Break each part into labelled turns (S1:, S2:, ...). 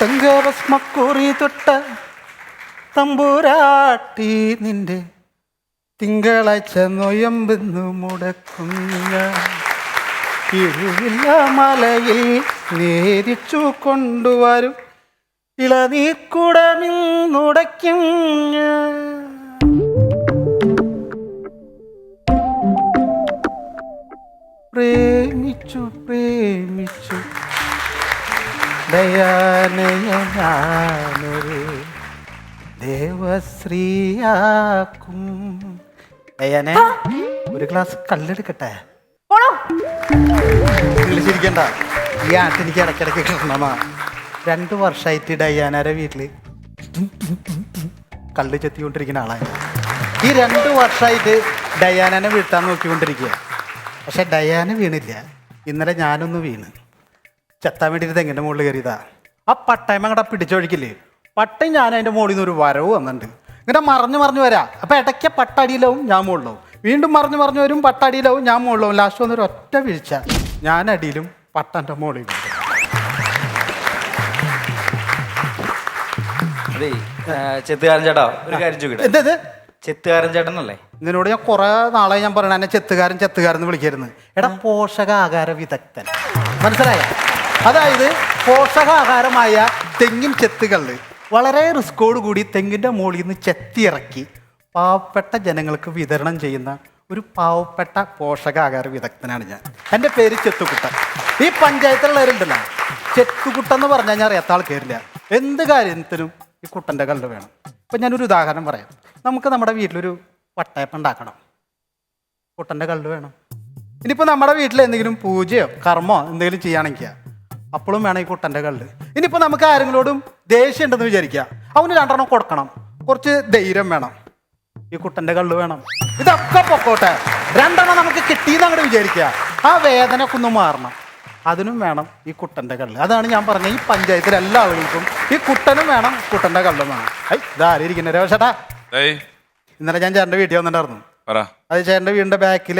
S1: തങ്കഭസ്മക്കുറി തൊട്ട തമ്പൂരാട്ടി നിന്റെ തിങ്കളാഴ്ച നൊയമ്പെന്നു മുടക്കുന്ന ഇരുവില്ല മലയിൽ നേരിച്ചു കൊണ്ടുവരും ഇളനീർക്കുടമിന്നുടയ്ക്കും ഞാൻ പ്രേമിച്ചു പ്രേമിച്ചു. ദയാനയ ഞാനൊരു ദേവശ്രീയാക്കും ദയാനെ ഒരു ഗ്ലാസ് കല്ലെടുക്കട്ടെ? വിളിച്ചിരിക്കണ്ട. ചിരിക്കണ്ട ഈ ആട്ട് എനിക്ക് ഇടയ്ക്കിടയ്ക്ക് കിട്ടണമാ രണ്ട് വർഷമായിട്ട് ഡയാനാരെ വീട്ടിൽ കള്ള് ചെത്തിക്കൊണ്ടിരിക്കുന്ന ആളാണ് ഈ രണ്ട് വർഷമായിട്ട് ഡയാനെ വീഴ്ത്താൻ നോക്കിക്കൊണ്ടിരിക്കുക പക്ഷെ ഡയാന വീണില്ല. ഇന്നലെ ഞാനൊന്ന് വീണ്. ചെത്താൻ വേണ്ടിയിട്ട് തെങ്ങിന്റെ മുകളിൽ കയറിയതാ. ആ പട്ടയം അങ്ങടെ പിടിച്ചൊഴിക്കില്ലേ? പട്ടയം ഞാൻ അതിന്റെ മുകളിൽ നിന്ന് ഒരു വരവ് വന്നിട്ടുണ്ട്. ഇങ്ങനെ മറഞ്ഞു മറിഞ്ഞു വരാം. അപ്പം ഇടയ്ക്ക് പട്ടടിയിലാവും ഞാൻ മുകളിലാവും വീണ്ടും മറിഞ്ഞു മറിഞ്ഞു വരും പട്ടടിയിലാവും ഞാൻ മുകളിലാവും ലാസ്റ്റ് വന്നൊരു ഒറ്റ വീഴ്ച. ഞാൻ അടിയിലും പട്ടന്റെ മുകളിൽ
S2: അതെ ചെത്തുകാരൻ ചേട്ടാ ഒരു കാര്യം ചോദിക്കട്ടെ?
S1: എന്തത്
S2: ചെത്തുകാരൻ ചേട്ടനല്ലേ?
S1: നിന്നോട് ഞാൻ കുറെ നാളായി ഞാൻ പറയണ എന്നെ ചെത്തുകാരൻ ചെത്തുകാരൻ എന്ന് വിളിക്കരുന്ന് എടാ പോഷകാഹാര വിദഗ്ധൻ മനസ്സിലായ? അതായത് പോഷകാഹാരമായ തെങ്ങിൻ ചെത്തുകളിൽ വളരെ റിസ്കോട് കൂടി തെങ്ങിന്റെ മുകളിൽ നിന്ന് ചെത്തിയിറക്കി പാവപ്പെട്ട ജനങ്ങൾക്ക് വിതരണം ചെയ്യുന്ന ഒരു പാവപ്പെട്ട പോഷകാഹാര വിദഗ്ധനാണ് ഞാൻ. എന്റെ പേര് ചെത്തുകുട്ട ഈ പഞ്ചായത്തിലുള്ളവരുണ്ടല്ലോ ചെത്തുകുട്ട എന്ന് പറഞ്ഞാൽ ഞാൻ അറിയാത്ത ആൾക്കാരില്ല എന്ത് കാര്യത്തിനും ഈ കുട്ടന്റെ കല്ല് വേണം. ഇപ്പം ഞാനൊരു ഉദാഹരണം പറയാം. നമുക്ക് നമ്മുടെ വീട്ടിലൊരു വട്ടയപ്പം ഉണ്ടാക്കണം. കുട്ടന്റെ കല്ല് വേണം. ഇനിയിപ്പോൾ നമ്മുടെ വീട്ടിൽ എന്തെങ്കിലും പൂജയോ കർമ്മോ എന്തെങ്കിലും ചെയ്യുകയാണെങ്കിൽ അപ്പോഴും വേണം ഈ കുട്ടന്റെ കള്ള് ഇനിയിപ്പോൾ നമുക്ക് ആരെങ്കിലോടും ദേഷ്യം ഉണ്ടെന്ന് വിചാരിക്കുക. അവന് രണ്ടെണ്ണം കൊടുക്കണം. കുറച്ച് ധൈര്യം വേണം. ഈ കുട്ടന്റെ കള്ള് വേണം. ഇതൊക്കെ പൊക്കോട്ടെ. രണ്ടെണ്ണം നമുക്ക് കിട്ടിയെന്ന് അങ്ങോട്ട് വിചാരിക്കുക. ആ വേദന ഒന്ന് മാറണം. അതിനും വേണം ഈ കുട്ടന്റെ കള്ള് അതാണ് ഞാൻ പറഞ്ഞത്. ഈ പഞ്ചായത്തിലെ എല്ലാ ആളുകൾക്കും ഈ കുട്ടനും വേണം കുട്ടന്റെ കള്ളും വേണം. ഐ ഇതാരും ഇരിക്കുന്ന രവശേട്ടാ ഇന്നലെ ഞാൻ ചേട്ടന്റെ വീട്ടിൽ വന്നിട്ടുണ്ടായിരുന്നു. അത് ചേട്ടന്റെ വീടിന്റെ ബാക്കിൽ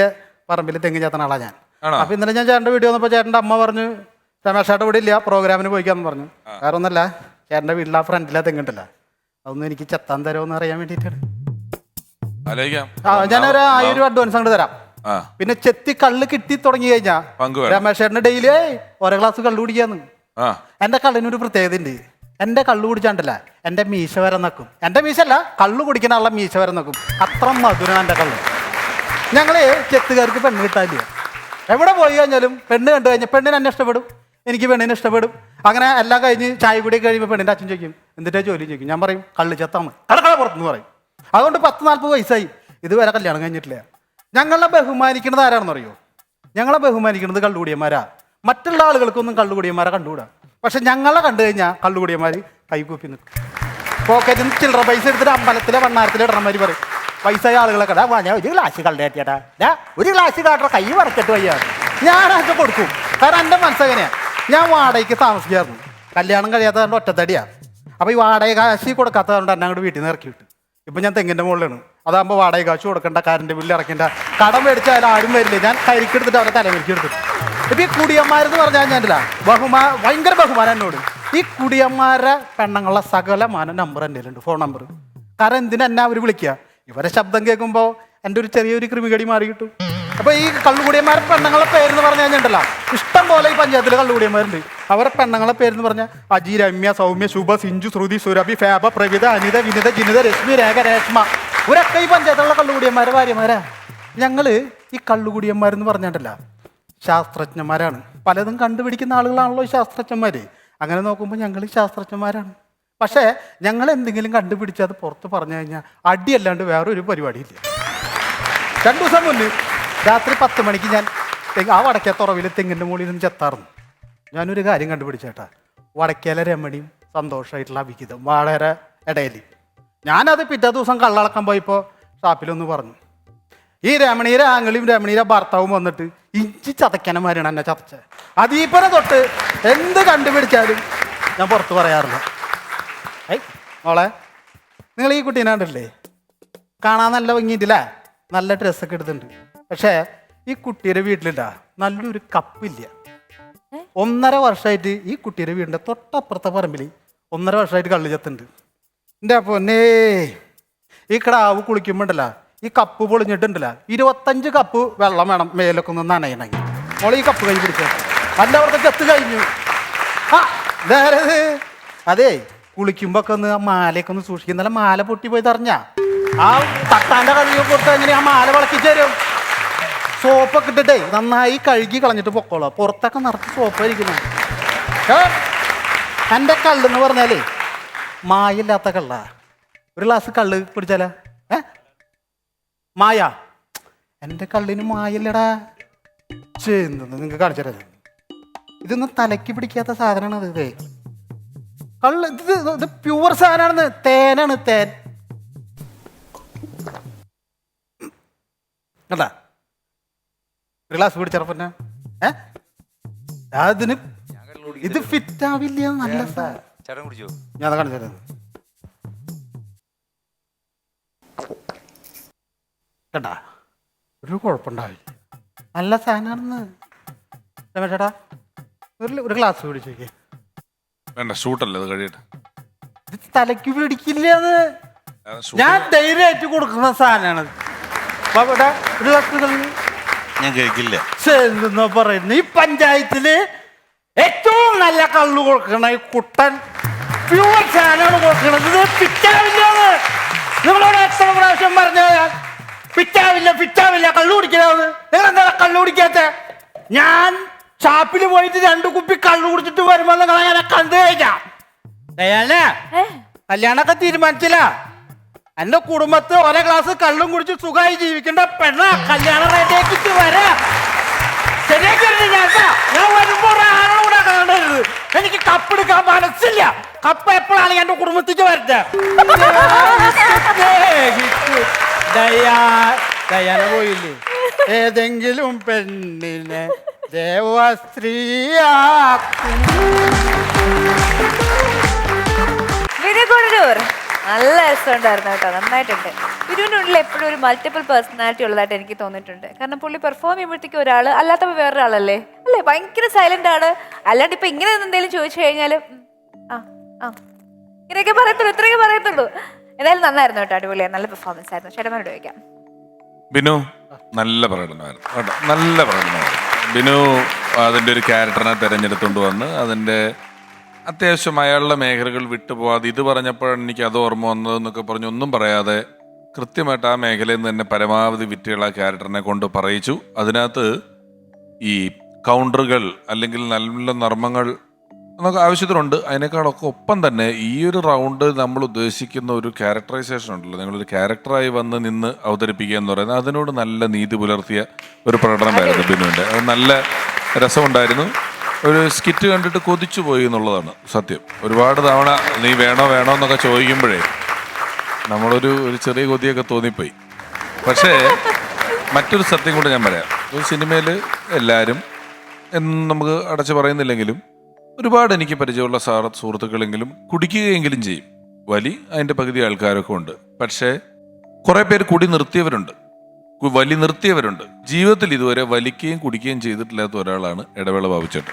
S1: പറമ്പിൽ തെങ്ങ് ചേത്തന ആളാ ഞാൻ. അപ്പൊ ഇന്നലെ ഞാൻ ചേട്ടന്റെ വീട്ടിൽ വന്നപ്പോൾ ചേട്ടന്റെ അമ്മ പറഞ്ഞു രമേശേട്ട ഇവിടെ ഇല്ല പ്രോഗ്രാമിന് പോയിക്കാന്ന് പറഞ്ഞു. വേറെ ഒന്നല്ല ചേട്ടന്റെ വീട്ടിൽ ആ ഫ്രണ്ടിലെ തെങ്ങുണ്ടല്ല അതൊന്നും എനിക്ക് ചെത്താൻ തരുമോ അറിയാൻ വേണ്ടിയിട്ടാണ്. ആ ഞാനൊരു ആയിരം അഡ്വാൻസ് അങ്ങോട്ട് തരാം. പിന്നെ ചെത്തി കള്ള് കിട്ടി തുടങ്ങി കഴിഞ്ഞാ
S3: രമേഷേട്ടന്
S1: രമേശേട്ടന് ഡെയിലി ഓരോ ഗ്ലാസ് കള്ള് കുടിക്കാന്ന്. എന്റെ കള്ളിനൊരു പ്രത്യേകത ഉണ്ട് എന്റെ കള്ളു കുടിച്ചാണ്ടല്ല എന്റെ മീശ വരെ നക്കും. എന്റെ മീശല്ല കള്ളു കുടിക്കുന്ന ആളുടെ മീശ വരെ നക്കും. അത്ര മധുരം എന്റെ കള്ള്. ഞങ്ങൾ ചെത്തുകാർക്ക് പെണ്ണ് കിട്ടാനില്ല. എവിടെ പോയി കഴിഞ്ഞാലും പെണ്ണ് കണ്ടു കഴിഞ്ഞാൽ പെണ്ണിനെ എന്നെ ഇഷ്ടപ്പെടും. എനിക്ക് പെണ്ണിനെ ഇഷ്ടപ്പെടും. അങ്ങനെ എല്ലാം കഴിഞ്ഞ് ചായ കൂടി കഴിയുമ്പോൾ പെണ്ണിന്റെ അച്ഛൻ ചോദിക്കും എന്നിട്ടേ ജോലി? ചോദിക്കും. ഞാൻ പറയും കള്ള് മതി. കടക്കള പുറത്തുനിന്ന് പറയും. അതുകൊണ്ട് പത്ത് നാൽപ്പത് വയസ്സായി. ഇതുവരെ കല്യാണം കഴിഞ്ഞിട്ടില്ല. ഞങ്ങളെ ബഹുമാനിക്കുന്നത് ആരാണെന്ന് അറിയോ? ഞങ്ങളെ ബഹുമാനിക്കുന്നത് കള്ളുകൂടിയന്മാരാ. മറ്റുള്ള ആളുകൾക്കൊന്നും കള്ളുകൂടിയന്മാരെ കണ്ടുകൂടാ. പക്ഷെ ഞങ്ങളെ കണ്ടു കഴിഞ്ഞാൽ കള്ളുകൂടിയന്മാർ കൈകൂപ്പി നിൽക്കും പോക്കറ്റിൽ നിന്ന് ചില്ലറ പൈസ എടുത്തിട്ട് അമ്പലത്തിലെ വണ്ണാരത്തിലെ ഇടണമാര് പറയും. വയസ്സായ ആളുകളെ കടാ ഞാൻ ഒരു ഗ്ലാസ് കള്ളേറ്റിയാട്ടാ ഡാ ഒരു ഗ്ലാസ് കാട്ടറ കൈ വറച്ചിട്ട് വയ്യ. ഞാനൊക്കെ കൊടുക്കും. കാരണം എന്റെ മനസ്സെങ്ങനെയാ. ഞാൻ വാടകയ്ക്ക് താമസിക്കായിരുന്നു കല്യാണം കഴിയാത്ത കഴിയാത്തതുകൊണ്ട് ഒറ്റത്തടിയാണ് അപ്പോൾ ഈ വാടക കാശ് കൊടുക്കാത്തതുകൊണ്ട് എന്നെ അങ്ങോട്ട് വീട്ടിൽ നിന്ന് ഇറക്കി വിട്ടു. ഇപ്പം ഞാൻ തെങ്ങിന്റെ മുകളിലാണ്. അതാകുമ്പോൾ വാടക കാശ് കൊടുക്കണ്ട കറണ്ട് ബില്ല് ഇറക്കേണ്ട കടം മേടിച്ചാൽ ആരും വരില്ല. ഞാൻ കരിക്കെടുത്തിട്ട് അവരെ തലമുറിക്ക് എടുത്തിട്ട് ഇപ്പം ഈ കുടിയന്മാരെന്ന് പറഞ്ഞാൽ ഞാനില്ല ബഹുമാ ഭയങ്കര ബഹുമാനം എന്നോട്. ഈ കുടിയന്മാരെ പെണ്ണങ്ങളുടെ പെണ്ണുങ്ങളുടെ സകലമാന നമ്പർ എന്റെ ഫോൺ നമ്പർ കാരണം എന്തിനാ എന്നെ അവർ വിളിക്കുക ഇവരെ ശബ്ദം കേൾക്കുമ്പോൾ എന്റെ ഒരു ചെറിയൊരു കൃമികടി മാറി കിട്ടും അപ്പോൾ ഈ കള്ളുകൂടിയന്മാരെ പെണ്ണുങ്ങളെ പേരെന്ന് പറഞ്ഞു കഴിഞ്ഞിട്ടുണ്ടല്ലോ. ഇഷ്ടം പോലെ ഈ പഞ്ചായത്തിലെ കള്ളുകൂടിയന്മാരുണ്ട്. അവരുടെ പെണ്ണുങ്ങളെ പേരെന്ന് പറഞ്ഞാൽ അജി രമ്യ സൗമ്യ ശുഭ സിഞ്ചു ശ്രുതി സുരഭി ഫേബ പ്രവിത അനിത വിനിത ജിനിത രശ്മി രേഖ രേഷ്മ. ഇവരൊക്കെ ഈ പഞ്ചായത്തിലുള്ള കള്ളുകൂടിയന്മാരെ ഭാര്യമാരാ. ഞങ്ങൾ ഈ കള്ളുകൂടിയന്മാരെന്ന് പറഞ്ഞിട്ടല്ല ശാസ്ത്രജ്ഞന്മാരാണ്. പലതും കണ്ടുപിടിക്കുന്ന ആളുകളാണല്ലോ ഈ ശാസ്ത്രജ്ഞന്മാര്. അങ്ങനെ നോക്കുമ്പോൾ ഞങ്ങൾ ശാസ്ത്രജ്ഞന്മാരാണ്. പക്ഷേ ഞങ്ങൾ എന്തെങ്കിലും കണ്ടുപിടിച്ച് അത് പുറത്ത് പറഞ്ഞു കഴിഞ്ഞാൽ അടിയല്ലാണ്ട് വേറൊരു പരിപാടിയില്ല. രണ്ടു ദിവസം മുന്നേ രാത്രി പത്ത് മണിക്ക് ഞാൻ ആ വടക്കേ തുറവിൽ തെങ്ങിന്റെ മുകളിൽ നിന്ന് ചെത്താറുന്നു ഞാനൊരു കാര്യം കണ്ടുപിടിച്ചേട്ടാ വടക്കേല രമണിയും സന്തോഷമായിട്ടുള്ള അഭിഹിതം വളരെ ഇടയിൽ. ഞാനത് പിറ്റേ ദിവസം കള്ളളക്കാൻ പോയപ്പോൾ ഷാപ്പിലൊന്ന് പറഞ്ഞു. ഈ രമണീരെ ആങ്ങളിയും രമണീരെ ഭർത്താവും വന്നിട്ട് ഇഞ്ചി ചതയ്ക്കനമാരാണ് എന്നെ ചതച്ച. അതീപ്പനെ തൊട്ട് എന്ത് കണ്ടുപിടിച്ചാലും ഞാൻ പുറത്ത് പറയാറില്ല. ഏയ് മോളെ നിങ്ങൾ ഈ കുട്ടീനെ കണ്ടില്ലേ കാണാൻ നല്ല ഭംഗിയിട്ടില്ലേ നല്ല ഡ്രസ്സൊക്കെ എടുത്തിട്ടുണ്ട്. പക്ഷേ ഈ കുട്ടിയുടെ വീട്ടിലിട്ടാ നല്ലൊരു കപ്പില്ല. ഒന്നര വർഷമായിട്ട് ഈ കുട്ടിയുടെ വീടിന്റെ തൊട്ടപ്പുറത്തെ പറമ്പിൽ ഒന്നര വർഷമായിട്ട് കള്ളി ചത്തുണ്ട്. എന്റെ പൊന്നേ ഈ കിടാവ് കുളിക്കുമ്പോണ്ടല്ല ഈ കപ്പ് പൊളിഞ്ഞിട്ടുണ്ടല്ല ഇരുപത്തഞ്ച് കപ്പ് വെള്ളം വേണം മേലൊക്കെ ഒന്ന് നനയണമെങ്കിൽ. മോളെ ഈ കപ്പ് കൈ പിടിച്ച അവിടുത്തെ ചത്ത് കഴിഞ്ഞു. ആ അതെ കുളിക്കുമ്പോ ഒക്കെ ഒന്ന് മാലയൊക്കെ ഒന്ന് സൂക്ഷിക്കുന്നല്ല മാല പൊട്ടി പോയി തറഞ്ഞ ആ തട്ടാന്റെ കഴുകി കൊടുത്ത് എങ്ങനെ ആ മാല വിളക്കി തരും? സോപ്പൊക്കെ ഇട്ടിട്ടേ നന്നായി കഴുകി കളഞ്ഞിട്ട് പൊക്കോളാം. പുറത്തൊക്കെ നിറച്ച് സോപ്പായിരിക്കുന്നു. എന്റെ കള്ളെന്ന് പറഞ്ഞാലേ മായില്ലാത്ത കള്ള. ഒരു ഗ്ലാസ് കള്ള് പിടിച്ചാല ഏ? മായ. എന്റെ കള്ളിന് മായല്ലടാ. ചെയ്യുന്നത് നിങ്ങൾക്ക് കാണിച്ചു തരാം. ഇതൊന്നും തലയ്ക്ക് പിടിക്കാത്ത സാധനമാണ് ഇത്. കള്ള് ഇത് ഇത് പ്യുവർ സാധനമാണെന്ന്. തേനാണ് തേൻ. കണ്ടാ? ഒരു ഗ്ലാസ് കുടിച്ചറപ്പന്നെ ഏ? അതിന് ഇത് ഫിറ്റ് ആവില്ല നല്ല
S2: ചേട്ടൻ കുടിച്ചോ?
S1: ഞാൻ കാണിച്ചു തരാം കേട്ടാ ഒരു കുഴപ്പമുണ്ടാവില്ല. നല്ല സാധനമാണെന്ന്. രമേശേട്ടാ ഒരു ഒരു ഗ്ലാസ് പിടിച്ചോക്കെ നോക്കിയേ.
S3: വേണ്ട ഷൂട്ടല്ലേ അത് കഴിയട്ടെ.
S1: ഇത് തലയ്ക്ക് പിടിക്കില്ല
S3: അത്
S1: ഞാൻ ധൈര്യമായിട്ട് കൊടുക്കുന്ന സാധനമാണ്. ഒരു.
S4: ഞാൻ കഴിക്കില്ല
S1: പറയുന്നത് ഈ പഞ്ചായത്തിൽ ഏറ്റവും നല്ല കള്ളു കൊടുക്കണ ഈ കുട്ടൻ പ്യൂർ സാധനമാണ് കൊടുക്കണത്. ഇത് നിങ്ങളോട് എത്ര പ്രാവശ്യം പറഞ്ഞത് പിറ്റാവില്ല പിറ്റാവില്ല കള്ളു കുടിക്കലാന്ന് നിങ്ങൾ എന്താ കള്ളു കുടിക്കാത്ത? ഞാൻ ഷാപ്പിൽ പോയിട്ട് രണ്ട് കുപ്പി കള്ളു കുടിച്ചിട്ട് വരുമ്പോ നിങ്ങളെ ഞാൻ കണ്ടു കഴിക്കാം കല്യാണൊക്കെ കല്യാണമൊക്കെ തീരുമാനിച്ചില്ല. എന്റെ കുടുംബത്തെ ഒരേ ഗ്ലാസ് കള്ളും കുടിച്ച് സുഖമായി ജീവിക്കേണ്ട പെണ്ണ. കല്യാണ റെഡിയാക്കിട്ട് വരാ. ശരിയാക്കരുത് ഞാൻ എടുക്കാൻ എനിക്ക് മനസ്സില്ല. കപ്പ് എപ്പോഴാണ് എന്റെ കുടുംബത്തിക്ക് വരട്ടെ പോയില്ലേ? ഏതെങ്കിലും പെണ്ണിനെ ദേവസ്ത്രീയാക്കും
S5: വിനുകൊടൂർ നല്ല രസമുണ്ടായിരുന്നു കേട്ടോ നന്നായിട്ടുണ്ട്. ഇതിന്റെ ഉള്ളിൽ എപ്പോഴും ഒരു മൾട്ടിപ്പിൾ പേഴ്സണാലിറ്റി ഉള്ളതായിട്ട് എനിക്ക് തോന്നിയിട്ടുണ്ട്. കാരണം പുള്ളി പെർഫോം ചെയ്യുമ്പോഴത്തേക്കും ഒരാൾ അല്ലാത്തപ്പോൾ വേറൊരാളല്ലേ? അല്ലേ? ഭയങ്കര സൈലന്റ് ആണ്. അല്ലാണ്ട് ഇപ്പം ഇങ്ങനെ എന്തെങ്കിലും ചോദിച്ചു കഴിഞ്ഞാൽ ആ ആ. ഇങ്ങനെയൊക്കെ പറയത്തുള്ളൂ ഇത്രയൊക്കെ പറയത്തുള്ളൂ. എന്തായാലും നന്നായിരുന്നു കേട്ടോ അടിപൊളിയാണ് നല്ല പെർഫോമൻസ് ആയിരുന്നു. ചേട്ടന്മാരോട് ചോദിക്കാം.
S3: ബിനു നല്ല പ്രകടനമായിരുന്നു. കേട്ടോ നല്ല പ്രകടനമായിരുന്നു. ബിനു അതിന്റെ ഒരു ക്യാരക്ടറിനെ തിരഞ്ഞെടുത്തുകൊണ്ട് വന്ന് അതിന്റെ അത്യാവശ്യം അയാളുടെ മേഖലകൾ വിട്ടുപോകാതെ ഇത് പറഞ്ഞപ്പോഴാണ് എനിക്ക് അത് ഓർമ്മ വന്നതെന്നൊക്കെ പറഞ്ഞ് ഒന്നും പറയാതെ കൃത്യമായിട്ട് ആ മേഖലയിൽ നിന്ന് തന്നെ പരമാവധി വിറ്റുകൾ ആ ക്യാരക്ടറിനെ കൊണ്ട് പറയിച്ചു. അതിനകത്ത് ഈ കൗണ്ടറുകൾ അല്ലെങ്കിൽ നല്ല നർമ്മങ്ങൾ നമുക്ക് ആവശ്യത്തിനുണ്ട്. അതിനേക്കാളൊക്കെ ഒപ്പം തന്നെ ഈ ഒരു റൗണ്ട് നമ്മൾ ഉദ്ദേശിക്കുന്ന ഒരു ക്യാരക്ടറൈസേഷൻ ഉണ്ടല്ലോ. നിങ്ങളൊരു ക്യാരക്ടറായി വന്ന് നിന്ന് അവതരിപ്പിക്കുക എന്ന് പറയുന്നത് അതിനോട് നല്ല നീതി പുലർത്തിയ ഒരു പ്രകടനമായിരുന്നു ബിനുവിന്റെ. അത് നല്ല രസമുണ്ടായിരുന്നു. ഒരു സ്കിറ്റ് കണ്ടിട്ട് കൊതിച്ചു പോയി എന്നുള്ളതാണ് സത്യം. ഒരുപാട് തവണ നീ വേണോ വേണോ എന്നൊക്കെ ചോദിക്കുമ്പോഴേ നമ്മളൊരു ഒരു ചെറിയ കൊതിയൊക്കെ തോന്നിപ്പോയി. പക്ഷേ മറ്റൊരു സത്യം കൂടെ ഞാൻ പറയാം. ഒരു സിനിമയിൽ എല്ലാവരും എന്നും നമുക്ക് അടച്ചു പറയുന്നില്ലെങ്കിലും ഒരുപാട് എനിക്ക് പരിചയമുള്ള സാറ സുഹൃത്തുക്കളെങ്കിലും കുടിക്കുകയെങ്കിലും ചെയ്യും. വലി അതിന്റെ പകുതി ആൾക്കാരൊക്കെ ഉണ്ട്. പക്ഷേ കുറേ പേര് കുടി നിർത്തിയവരുണ്ട്. വലി നിർത്തിയവരുണ്ട്. ജീവിതത്തിൽ ഇതുവരെ വലിക്കുകയും കുടിക്കുകയും ചെയ്തിട്ടില്ലാത്ത ഒരാളാണ് ഇടവേള ബാബുച്ചേട്ടൻ.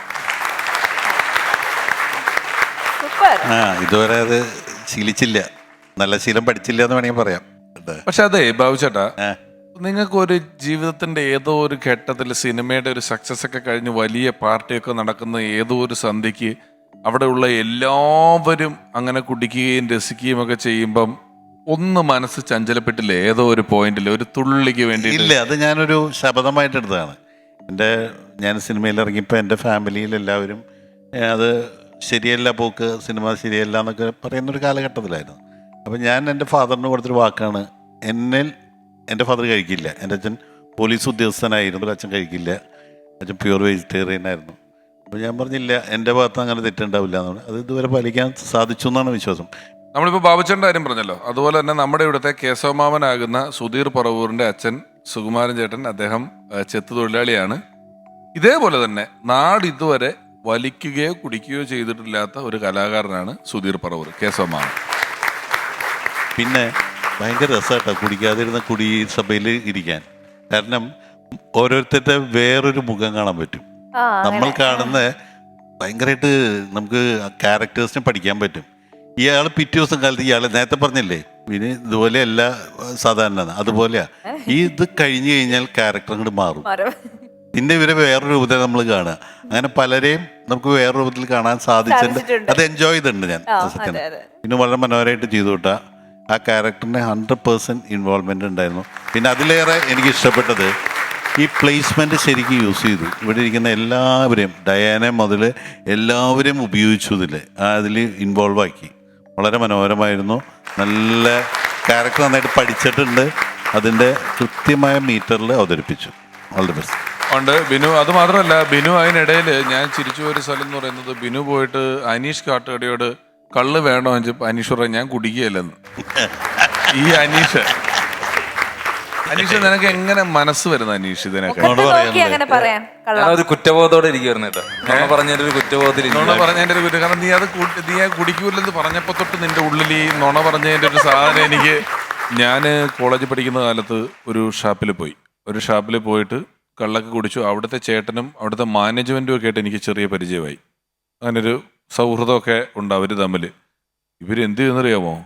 S5: സൂപ്പർ.
S4: ആ ഇതുവരെ അത് ശീലിച്ചില്ല. നല്ല ശീലം പഠിച്ചില്ല എന്ന് വേണമെങ്കിൽ പറയാം.
S3: പക്ഷെ അതെ ബാബുച്ചേട്ടാ നിങ്ങൾക്ക് ഒരു ജീവിതത്തിന്റെ ഏതോ ഒരു ഘട്ടത്തിൽ സിനിമയുടെ ഒരു സക്സസ് ഒക്കെ കഴിഞ്ഞ് വലിയ പാർട്ടിയൊക്കെ നടക്കുന്ന ഏതോ ഒരു സന്ധ്യക്ക് അവിടെയുള്ള എല്ലാവരും അങ്ങനെ കുടിക്കുകയും രസിക്കുകയും ഒക്കെ ചെയ്യുമ്പം ഒന്ന് മനസ്സ് ചഞ്ചലപ്പെട്ടില്ലേ? ഏതോ ഒരു പോയിന്റിൽ ഒരു തുള്ളിക്ക് വേണ്ടി
S4: ഇല്ല അത് ഞാനൊരു ശബദമായിട്ട് എടുത്തതാണ്. എന്റെ ഞാൻ സിനിമയിൽ ഇറങ്ങിയപ്പോൾ എന്റെ ഫാമിലിയിൽ എല്ലാവരും അത് ശരിയല്ല പോക്ക് സിനിമ ശരിയല്ല എന്നൊക്കെ പറയുന്നൊരു കാലഘട്ടത്തിലായിരുന്നു. അപ്പം ഞാൻ എന്റെ ഫാദറിന് കൊടുത്തൊരു വാക്കാണ് എന്നിൽ എന്റെ ഫാദർ കഴിക്കില്ല. എന്റെ അച്ഛൻ പോലീസ് ഉദ്യോഗസ്ഥനായിരുന്നു അച്ഛൻ കഴിക്കില്ല. അച്ഛൻ പ്യൂർ വെജിറ്റേറിയൻ ആയിരുന്നു. അപ്പോൾ ഞാൻ പറഞ്ഞില്ല എന്റെ ഭാഗത്ത് അങ്ങനെ തെറ്റുണ്ടാവില്ല എന്നാണ് അത് ഇതുവരെ പാലിക്കാൻ സാധിച്ചു എന്നാണ് വിശ്വാസം.
S3: നമ്മളിപ്പോൾ ബാബുച്ചന്റെ കാര്യം പറഞ്ഞല്ലോ. അതുപോലെ തന്നെ നമ്മുടെ ഇവിടുത്തെ കേശവമാമനാകുന്ന സുധീർ പറവൂറിന്റെ അച്ഛൻ സുകുമാരൻ ചേട്ടൻ അദ്ദേഹം ചെത്തു തൊഴിലാളിയാണ് ഇതേപോലെ തന്നെ നാട് ഇതുവരെ വലിക്കുകയോ കുടിക്കുകയോ ചെയ്തിട്ടില്ലാത്ത ഒരു കലാകാരനാണ് സുധീർ പറവൂർ കേശവമാമൻ.
S4: പിന്നെ ഭയങ്കര രസമായിട്ടാണ് കുടിക്കാതിരുന്ന കുടി സഭയിൽ ഇരിക്കാൻ. കാരണം ഓരോരുത്തരുടെ വേറൊരു മുഖം കാണാൻ പറ്റും. നമ്മൾ കാണുന്ന ഭയങ്കരമായിട്ട് നമുക്ക് ക്യാരക്ടേഴ്സിനെ പഠിക്കാൻ പറ്റും. ഇയാൾ പിറ്റേ ദിവസം കാലത്ത് ഇയാൾ നേരത്തെ പറഞ്ഞില്ലേ പിന്നെ ഇതുപോലെയല്ല സാധാരണ അതുപോലെയാ. ഈ ഇത് കഴിഞ്ഞു കഴിഞ്ഞാൽ ക്യാരക്ടർ അങ്ങോട്ട് മാറും.
S5: ഇന്ന
S4: പിന്നെ ഇവരെ വേറെ രൂപത്തിൽ നമ്മൾ കാണുക. അങ്ങനെ പലരെയും നമുക്ക് വേറെ രൂപത്തിൽ കാണാൻ സാധിച്ചിട്ടുണ്ട്. അത് എൻജോയ് ചെയ്തിട്ടുണ്ട് ഞാൻ സത്യം. പിന്നെ വളരെ മനോഹരമായിട്ട് ചെയ്തു കിട്ടാ. ആ ക്യാരക്ടറിന് ഹൺഡ്രഡ് പേഴ്സന്റ് ഇൻവോൾവ്മെന്റ് ഉണ്ടായിരുന്നു. പിന്നെ അതിലേറെ എനിക്ക് ഇഷ്ടപ്പെട്ടത് ഈ പ്ലേസ്മെന്റ് ശരിക്കും യൂസ് ചെയ്തു. ഇവിടെ ഇരിക്കുന്ന എല്ലാവരെയും ഡയാന മുതൽ എല്ലാവരെയും ഉപയോഗിച്ചു ഇതിൽ അതിൽ ഇൻവോൾവ് ആക്കി. വളരെ മനോഹരമായിരുന്നു. നല്ല ക്യാരക്ടർ നന്നായിട്ട് പഠിച്ചിട്ടുണ്ട്. അതിന്റെ കൃത്യമായ മീറ്ററിൽ അവതരിപ്പിച്ചു. ഓൾ ദി ബെസ്റ്റ്
S3: ഉണ്ട്. ബിനു അത് മാത്രമല്ല ബിനു അതിനിടയിൽ ഞാൻ ചിരിച്ചു പോയൊരു സ്ഥലം എന്ന് പറയുന്നത് ബിനു പോയിട്ട് അനീഷ് കാട്ടുകടിയോട് കള്ള് വേണോ എന്ന് അനീഷ് പറയാൻ ഞാൻ കുടിക്കുകയല്ലെന്ന്. ഈ അനീഷ് അനീഷ് നിനക്ക് എങ്ങനെ മനസ്സ് വരുന്ന അനീഷ് ഇതിനൊക്കെ?
S5: മുഖത്ത് നോക്കി അങ്ങനെ പറയാൻ കള്ളം.
S2: ഞാനൊരു കുറ്റബോധത്തോടെ ഇരിക്കുവായിരുന്നു കേട്ടോ. ഞാൻ പറഞ്ഞൊരു
S3: നുണ
S2: കുറ്റബോധത്തിൽ
S3: പറഞ്ഞതിന്റെ ഒരു കുറ്റം കാരണം നീ അത് കൂട്ടി- നീ അത് കുടിക്കൂലെന്ന് പറഞ്ഞപ്പോ തൊട്ട് നിന്റെ ഉള്ളിൽ ഈ നുണ പറഞ്ഞതിന്റെ ഒരു സാധനം എനിക്ക് ഞാൻ കോളേജിൽ പഠിക്കുന്ന കാലത്ത് ഒരു ഷാപ്പിൽ പോയി. ഒരു ഷാപ്പിൽ പോയിട്ട് കള്ളൊക്കെ കുടിച്ചു. അവിടുത്തെ ചേട്ടനും അവിടുത്തെ മാനേജ്മെന്റും ഒക്കെ ആയിട്ട് എനിക്ക് ചെറിയ പരിചയമായി. അങ്ങനൊരു സൗഹൃദമൊക്കെ ഉണ്ട് അവർ തമ്മിൽ ഇവരെന്ത് ചെയ്യുന്നറിയാമോ?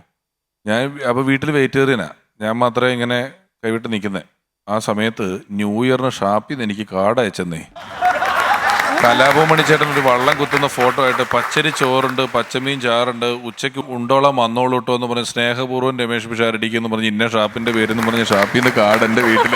S3: ഞാൻ അപ്പോൾ വീട്ടിൽ വെജിറ്റേറിയനാ. ഞാൻ മാത്രമേ ഇങ്ങനെ കൈവിട്ട് നിൽക്കുന്നത് ആ സമയത്ത് ന്യൂ ഇയറിന് ഷാപ്പിൽ നിന്ന് എനിക്ക് കാർഡ് അയച്ചെന്നേ. കലാഭവമണി ചേട്ടൻ ഒരു വള്ളം കുത്തുന്ന ഫോട്ടോ ആയിട്ട് പച്ചരി ചോറുണ്ട് പച്ചമീൻ ചാറുണ്ട് ഉച്ചയ്ക്ക് ഉണ്ടോളം വന്നോളൂ കേട്ടോ എന്ന് പറഞ്ഞ് സ്നേഹപൂർവം രമേഷ് പിഷാരടിക്കുന്നു പറഞ്ഞ് ഇന്ന ഷാപ്പിന്റെ പേരെന്ന് പറഞ്ഞ് ഷാപ്പിൽ നിന്ന് കാർഡ് എന്റെ വീട്ടിൽ